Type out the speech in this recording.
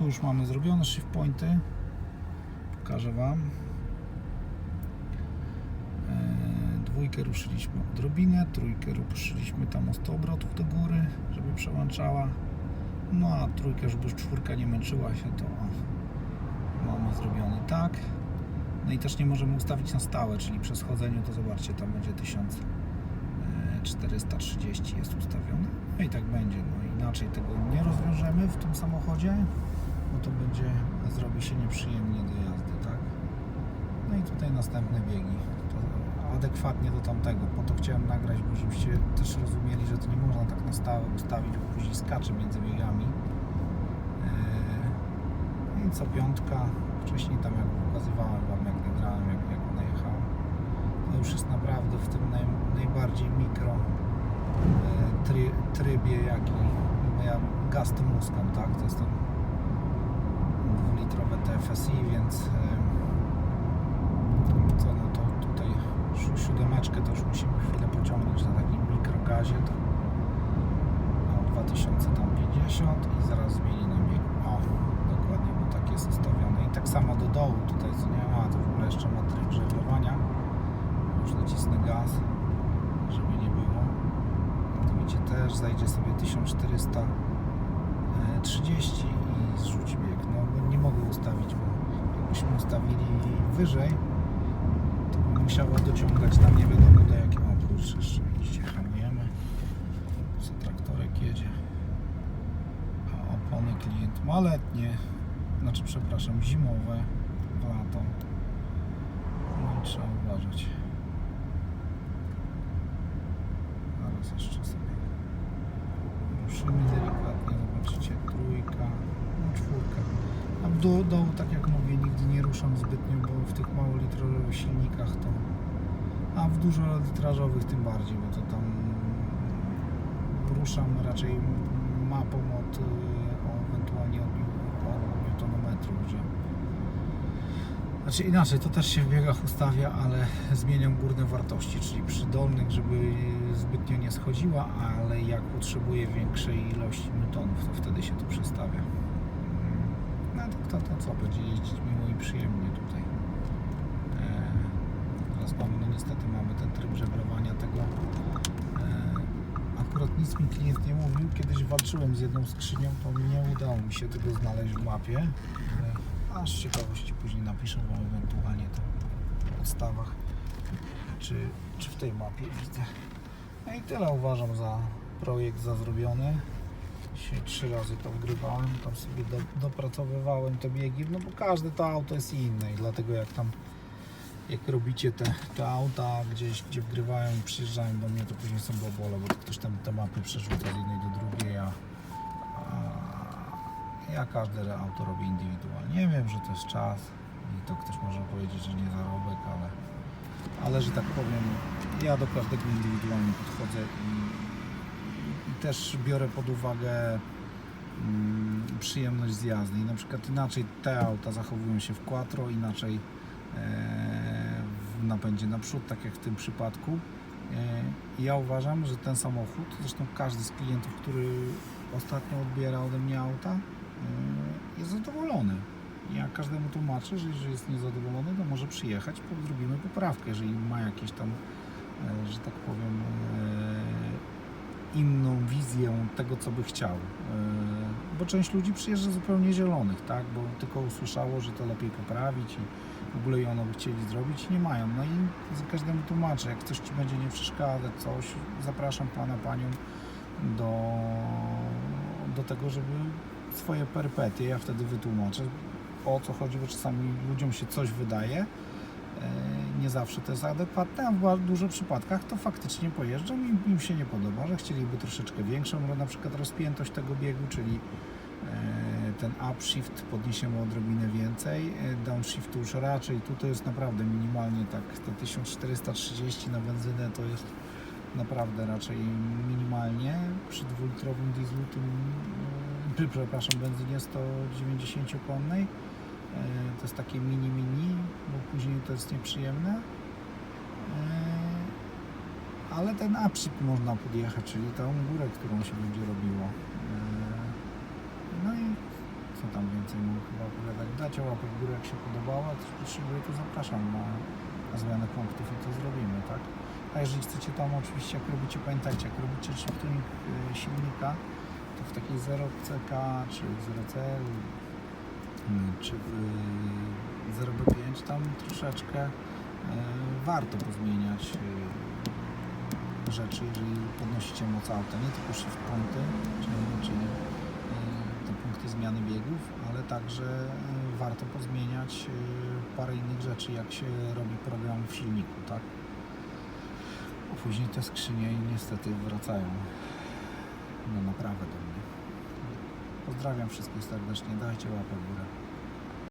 Tu już mamy zrobione shift pointy. Pokażę Wam. E, Dwójkę ruszyliśmy odrobinę, trójkę ruszyliśmy tam o 100 obrotów do góry, żeby przełączała. No a trójkę, żeby już czwórka nie męczyła się, to mamy zrobiony tak. No i też nie możemy ustawić na stałe, czyli przy schodzeniu to zobaczcie, tam będzie 1430 jest ustawione. No i tak będzie. No inaczej tego nie rozwiążemy w tym samochodzie, bo to będzie, zrobi się nieprzyjemnie do jazdy, tak? No i tutaj następne biegi. To adekwatnie do tamtego. Po to chciałem nagrać, bo żebyście też rozumieli, że to nie można tak na stałe ustawić, bo później skacze między biegami. Eee, I co piątka. Wcześniej tam jak pokazywałem Wam, jak nagrałem, jak, jak ona. To już jest naprawdę w tym naj, najbardziej mikro try, trybie, jaki bo ja gaz tym muskam, tak? To jest ten dwulitrowe TFSI, więc co no to tutaj si- siódemeczkę już musimy chwilę pociągnąć na takim mikrogazie to o 2050 i zaraz zmieni nam bieg. O, dokładnie, bo tak jest ustawione. I tak samo do dołu tutaj, co nie ma, to w ogóle jeszcze ma tryb żeglowania. Już nacisnę gaz, żeby nie było. To widzicie, też zajdzie sobie 1430 i zrzuci bieg. No bo nie mogę ustawić, bo jakbyśmy ustawili wyżej, to bym musiała dociągać tam nie wiadomo do jakiego. O kurczę, jeszcze widzicie, hamujemy. Co traktorek jedzie. A opony klient ma letnie, znaczy przepraszam, zimowe w lato. No i trzeba uważać. Zaraz jeszcze sobie ruszymy delikatnie, zobaczycie, trójka, no czwórka. Dół, dołu, tak jak mówię, nigdy nie ruszam zbytnio, bo w tych małolitrowych silnikach to a w dużolitrażowych tym bardziej, bo to tam ruszam raczej mapą od, y, o, ewentualnie od, od newtonometru, że znaczy inaczej, to też się w biegach ustawia, ale zmieniam górne wartości, czyli przy dolnych, żeby zbytnio nie schodziła, ale jak potrzebuję większej ilości newtonów, to wtedy się to przestawia. No to, co, będzie jeździć miło i przyjemnie tutaj. E, Teraz mamy, no niestety mamy ten tryb żeglowania tego. E, Akurat nic mi klient nie mówił. Kiedyś walczyłem z jedną skrzynią, to nie udało mi się tego znaleźć w mapie. E, Aż ciekawości później napiszę Wam ewentualnie to w podstawach, czy, czy w tej mapie widzę. No i tyle uważam za projekt za zrobiony. Dzisiaj trzy razy to wgrywałem, tam sobie do, dopracowywałem te biegi, no bo każde to auto jest inne i dlatego jak tam jak robicie te, te auta gdzieś, gdzie wgrywają i przyjeżdżają do mnie, to później są bobole, bo ktoś tam te mapy przerzuca z jednej do drugiej, a, a ja każde auto robię indywidualnie. Nie wiem, że to jest czas i to ktoś może powiedzieć, że nie zarobek, ale, ale że tak powiem, ja do każdego indywidualnie podchodzę i też biorę pod uwagę mm, przyjemność z jazdy. I na przykład inaczej te auta zachowują się w quattro, inaczej e, w napędzie naprzód, tak jak w tym przypadku. E, Ja uważam, że ten samochód, zresztą każdy z klientów, który ostatnio odbiera ode mnie auta, e, jest zadowolony. Ja każdemu tłumaczę, że jeżeli jest niezadowolony, to może przyjechać, zrobimy poprawkę, jeżeli ma jakieś tam, że tak powiem, inną wizję tego, co by chciał. E, Bo część ludzi przyjeżdża zupełnie zielonych, tak? Bo tylko usłyszało, że to lepiej poprawić i w ogóle i ono by chcieli zrobić nie mają. No i za każdemu tłumaczę, jak coś Ci będzie nie przeszkadzać, coś, zapraszam Pana, Panią do, do tego, żeby swoje perypetie, ja wtedy wytłumaczę o co chodzi, bo czasami ludziom się coś wydaje, e, zawsze to jest adekwatne, a w dużo przypadkach to faktycznie pojeżdżą i im się nie podoba, że chcieliby troszeczkę większą na przykład rozpiętość tego biegu, czyli e, ten upshift podniesiemy odrobinę więcej, e, downshiftu już raczej, tu to jest naprawdę minimalnie tak, te 1430 na benzynę to jest naprawdę raczej minimalnie, przy dwulitrowym dieslu tym, e, przepraszam, benzynie 190 konnej, To jest takie mini mini, bo później to jest nieprzyjemne. E, Ale ten upshift można podjechać, czyli tą górę, którą się będzie robiło. E, No i Co tam więcej mogę chyba opowiadać? Dajcie łapę w górę jak się podobało, a ktoś potrzebuje to zapraszam na, na zmianę punktów i to zrobimy, tak? A jeżeli chcecie tam oczywiście jak robicie, pamiętajcie, jak robicie y, silnika, to w takiej 0CK czy 0CL y, czy y, 0B5 tam troszeczkę y, warto pozmieniać y, rzeczy, jeżeli podnosicie moc auta, nie tylko shift pointy, czyli, czyli y, te punkty zmiany biegów, ale także warto pozmieniać parę innych rzeczy, jak się robi program w silniku, tak? A później te skrzynie niestety wracają na naprawę do mnie. Pozdrawiam wszystkich serdecznie, dajcie łapę w górę.